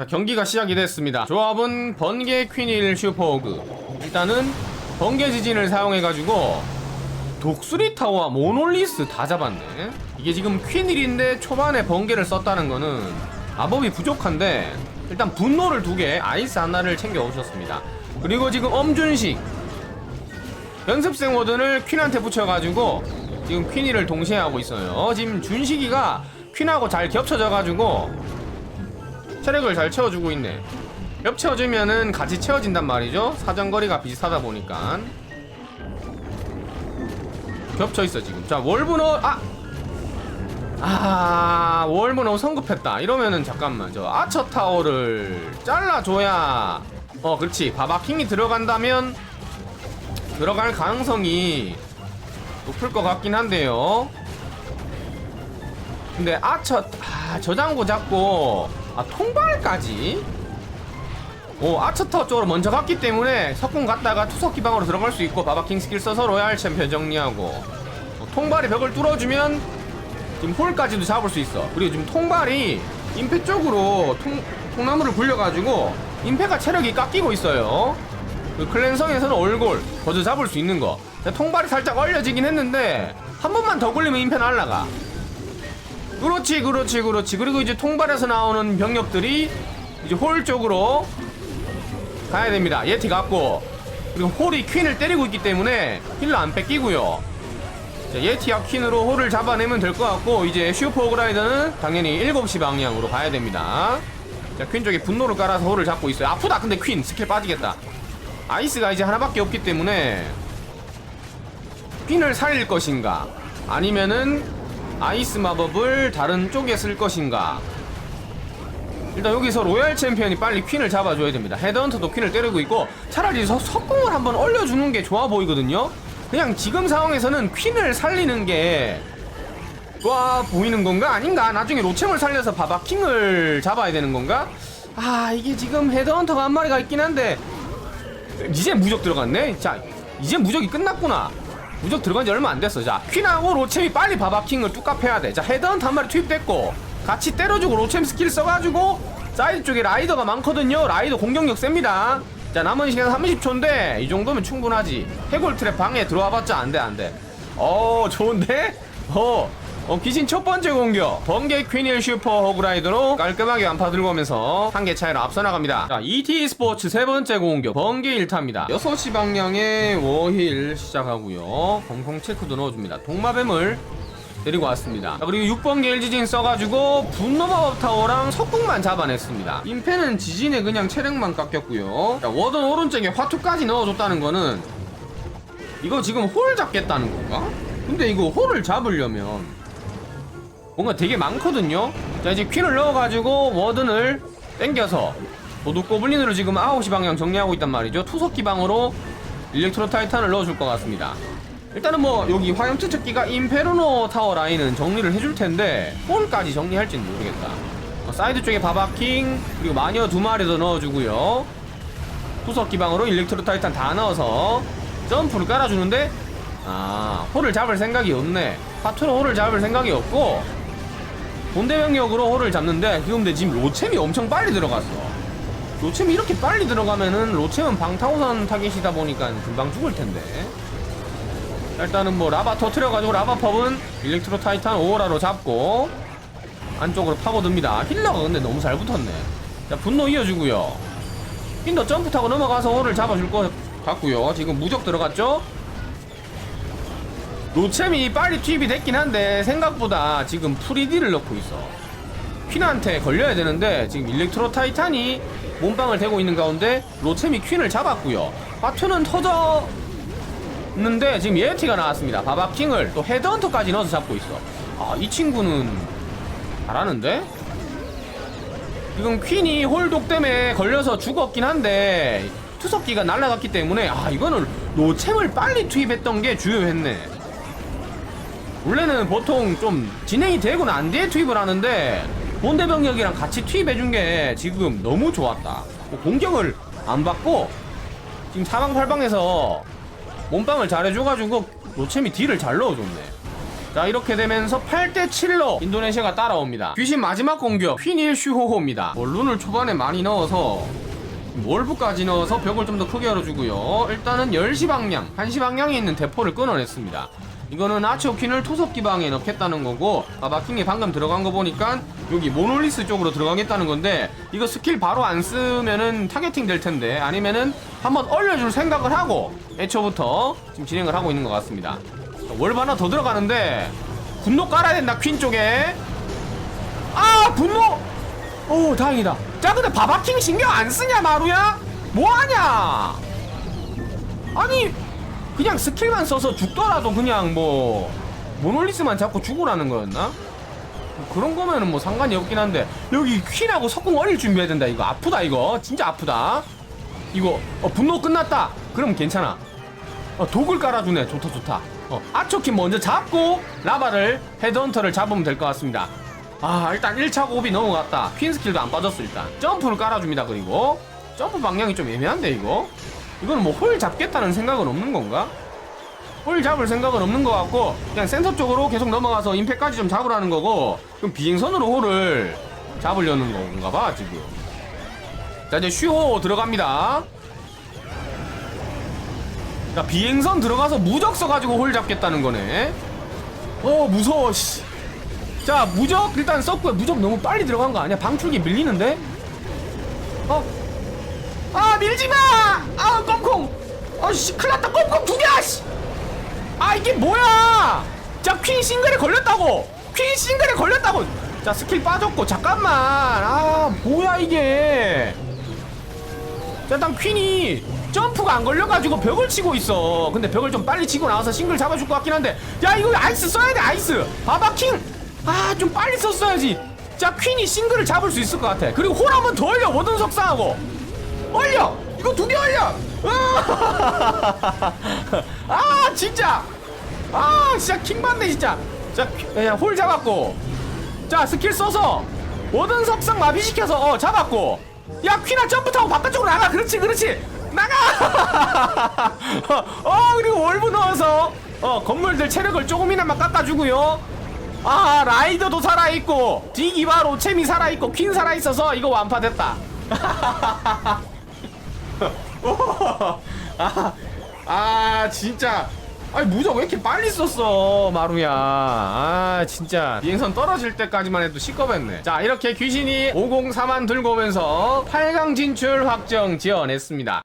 자, 경기가 시작이 됐습니다. 조합은 번개 퀸일 슈퍼오그. 일단은 번개 지진을 사용해가지고 독수리 타워와 모놀리스 다 잡았네. 이게 지금 퀸일인데 초반에 번개를 썼다는 거는 마법이 부족한데 일단 분노를 두 개, 아이스 하나를 챙겨 오셨습니다. 그리고 지금 엄준식 연습생 워든을 퀸한테 붙여가지고 지금 퀸이를 동시에 하고 있어요. 지금 준식이가 퀸하고 잘 겹쳐져가지고 체력을 잘 채워주고 있네. 옆 채워주면은 같이 채워진단 말이죠. 사정거리가 비슷하다 보니까 겹쳐 있어 지금. 자 월브너 아. 아 월브너 성급했다. 이러면은 잠깐만 저 아처 타워를 잘라줘야 어 그렇지 바바킹이 들어간다면 들어갈 가능성이 높을 것 같긴 한데요. 근데 아처 아 저장고 잡고 아 통발까지? 오 아처터 쪽으로 먼저 갔기 때문에 석궁 갔다가 투석 기방으로 들어갈 수 있고 바바킹 스킬 써서 로얄 챔피언 정리하고. 어, 통발이 벽을 뚫어주면 지금 홀까지도 잡을 수 있어. 그리고 지금 통발이 임페 쪽으로 통, 통나무를 굴려가지고 임페가 체력이 깎이고 있어요. 그 클랜성에서는 얼골 거저 잡을 수 있는 거. 자, 통발이 살짝 얼려지긴 했는데 한 번만 더 굴리면 임페 날라가 그렇지 그렇지 그렇지. 그리고 이제 통발에서 나오는 병력들이 이제 홀 쪽으로 가야 됩니다. 예티 갔고. 그리고 홀이 퀸을 때리고 있기 때문에 힐러 안 뺏기고요. 자, 예티와 퀸으로 홀을 잡아내면 될 것 같고 이제 슈퍼 오그라이더는 당연히 7시 방향으로 가야 됩니다. 자 퀸 쪽에 분노를 깔아서 홀을 잡고 있어요. 아프다 근데 퀸. 스킬 빠지겠다. 아이스가 이제 하나밖에 없기 때문에 퀸을 살릴 것인가? 아니면은 아이스 마법을 다른 쪽에 쓸 것인가? 일단 여기서 로얄 챔피언이 빨리 퀸을 잡아줘야 됩니다. 헤드헌터도 퀸을 때리고 있고 차라리 서, 석궁을 한번 얼려주는 게 좋아 보이거든요? 그냥 지금 상황에서는 퀸을 살리는 게 좋아 보이는 건가? 아닌가? 나중에 로챔을 살려서 바바 킹을 잡아야 되는 건가? 아 이게 지금 헤드헌터가 한 마리가 있긴 한데 이제 무적 들어갔네? 자 이제 무적이 끝났구나 무적 들어간 지 얼마 안 됐어. 자, 퀸하고 로챔이 빨리 바바킹을 뚝갑 해야 돼. 자, 헤드헌트 한 마리 투입됐고, 같이 때려주고 로챔 스킬 써가지고, 사이드 쪽에 라이더가 많거든요. 라이더 공격력 셉니다. 자, 남은 시간 30초인데, 이 정도면 충분하지. 해골 트랩 방에 들어와봤자 안 돼, 안 돼. 어, 좋은데? 어, 어, 귀신 첫 번째 공격. 번개 퀸일 슈퍼 호그라이더로 깔끔하게 완파 들고 오면서 한 개 차이로 앞서 나갑니다. 자, ET 스포츠 세 번째 공격. 번개 1타입니다. 6시 방향에 워힐 시작하고요. 공성 체크도 넣어줍니다. 동마뱀을 데리고 왔습니다. 자, 그리고 6번 게일 지진 써가지고 분노마법 타워랑 석궁만 잡아냈습니다. 임페는 지진에 그냥 체력만 깎였고요. 자, 워든 오른쪽에 화투까지 넣어줬다는 거는 이거 지금 홀 잡겠다는 건가? 근데 이거 홀을 잡으려면 뭔가 되게 많거든요. 자 이제 퀸을 넣어가지고 워든을 땡겨서 도둑 고블린으로 지금 9시 방향 정리하고 있단 말이죠. 투석기 방으로 일렉트로 타이탄을 넣어줄 것 같습니다. 일단은 뭐 여기 화염체 척기가 인페르노 타워 라인은 정리를 해줄 텐데 홀까지 정리할지는 모르겠다. 어, 사이드 쪽에 바바킹 그리고 마녀 두 마리 더 넣어주고요. 투석 기방으로 일렉트로 타이탄 다 넣어서 점프를 깔아주는데 아 홀을 잡을 생각이 없네. 파트로 홀을 잡을 생각이 없고 본대 병력으로 홀을 잡는데 근데 지금 로챔이 엄청 빨리 들어갔어. 로챔이 이렇게 빨리 들어가면은 로챔은 방타고선 타겟이다 보니까 금방 죽을 텐데. 일단은 뭐 라바 터트려가지고 라바펍은 일렉트로 타이탄 오라로 잡고 안쪽으로 파고듭니다. 힐러가 근데 너무 잘 붙었네. 자 분노 이어주고요. 핀더 점프 타고 넘어가서 홀을 잡아줄 것 같고요. 지금 무적 들어갔죠 노챔이 빨리 투입이 됐긴 한데 생각보다 지금 프리디를 넣고 있어. 퀸한테 걸려야 되는데 지금 일렉트로 타이탄이 몸빵을 대고 있는 가운데 로챔이 퀸을 잡았고요. 바투는 터졌는데 지금 예티가 나왔습니다. 바바킹을 또 헤드헌터까지 넣어서 잡고 있어. 아 이 친구는 잘하는데? 지금 퀸이 홀독 때문에 걸려서 죽었긴 한데 투석기가 날아갔기 때문에 아 이거는 노챔을 빨리 투입했던 게 주요했네 원래는 보통 좀 진행이 되고 난 뒤에 투입을 하는데 본대 병력이랑 같이 투입해준 게 지금 너무 좋았다. 뭐 공격을 안 받고 지금 사방팔방에서 몸빵을 잘해줘가지고 노챔이 딜을 잘 넣어줬네. 자 이렇게 되면서 8대7로 인도네시아가 따라옵니다 귀신 마지막 공격 휘닐 슈호호입니다 뭐 룬을 초반에 많이 넣어서 몰브까지 넣어서 벽을 좀 더 크게 열어주고요 일단은 10시 방향 1시 방향에 있는 대포를 끊어냈습니다 이거는 아치오킨을 투석 기방에 넣겠다는 거고 아바킹이 방금 들어간 거 보니까 여기 모놀리스 쪽으로 들어가겠다는 건데 이거 스킬 바로 안 쓰면은 타겟팅 될 텐데 아니면은 한번 얼려줄 생각을 하고 애초부터 지금 진행을 하고 있는 것 같습니다. 월브 하나 더 들어가는데 분노 깔아야 된다 퀸 쪽에. 아 분노! 오 다행이다. 자 근데 바바킹 신경 안 쓰냐 마루야? 뭐하냐? 아니 그냥 스킬만 써서 죽더라도 그냥 뭐 모놀리스만 잡고 죽으라는 거였나? 뭐 그런 거면은 뭐 상관이 없긴 한데 여기 퀸하고 석궁 어릴 준비해야 된다 이거. 아프다 이거. 진짜 아프다. 이거 어 분노 끝났다. 그럼 괜찮아. 어 독을 깔아주네. 좋다 좋다. 어 아초킨 먼저 잡고 라바를 헤드헌터를 잡으면 될 것 같습니다. 아 일단 1차 고비 넘어갔다. 퀸 스킬도 안 빠졌어 일단. 점프를 깔아줍니다 그리고. 점프 방향이 좀 애매한데 이거 이거는 뭐홀 잡겠다는 생각은 없는 건가? 홀 잡을 생각은 없는 것 같고 그냥 센터 쪽으로 계속 넘어가서 임팩까지 좀 잡으라는 거고 그럼 비행선으로 홀을 잡으려는 건가 봐 지금. 자 이제 슈호 들어갑니다. 자 비행선 들어가서 무적 써가지고 홀 잡겠다는 거네. 어 무서워 씨. 자 무적 일단 썼고요. 무적 너무 빨리 들어간 거 아니야? 방출기 밀리는데? 어? 아 밀지마! 아 아씨 큰일났다. 껌콩 두개야 씨. 아 이게 뭐야? 자퀸 싱글에 걸렸다고. 퀸 싱글에 걸렸다고. 자 스킬 빠졌고 잠깐만. 아 뭐야 이게? 자 일단 퀸이 점프가 안 걸려가지고 벽을 치고 있어. 근데 벽을 좀 빨리 치고 나와서 싱글 잡아줄 것 같긴 한데. 야 이거 아이스 써야 돼 아이스. 바바킹 아 좀 빨리 썼어야지. 자 퀸이 싱글을 잡을 수 있을 것 같아. 그리고 홀 한번 더 올려 워든 석상하고. 올려 이거 두개 올려! 아! 진짜! 아 진짜 킹 받네 진짜! 자 그냥 홀 잡았고. 자 스킬 써서 워든 석상 마비시켜서 어 잡았고. 야 퀸아 점프 타고 바깥쪽으로 나가! 그렇지 그렇지! 나가! 어 그리고 월브 넣어서 어 건물들 체력을 조금이나마 깎아주고요. 아 라이더도 살아있고 디기바로 챔이 살아있고 퀸 살아있어서 이거 완파됐다 아, 아 진짜. 아니 무적 왜 이렇게 빨리 썼어 마루야? 아 진짜. 비행선 떨어질 때까지만 해도 시겁했네. 자 이렇게 귀신이 503만 들고 오면서 8강 진출 확정 지어냈습니다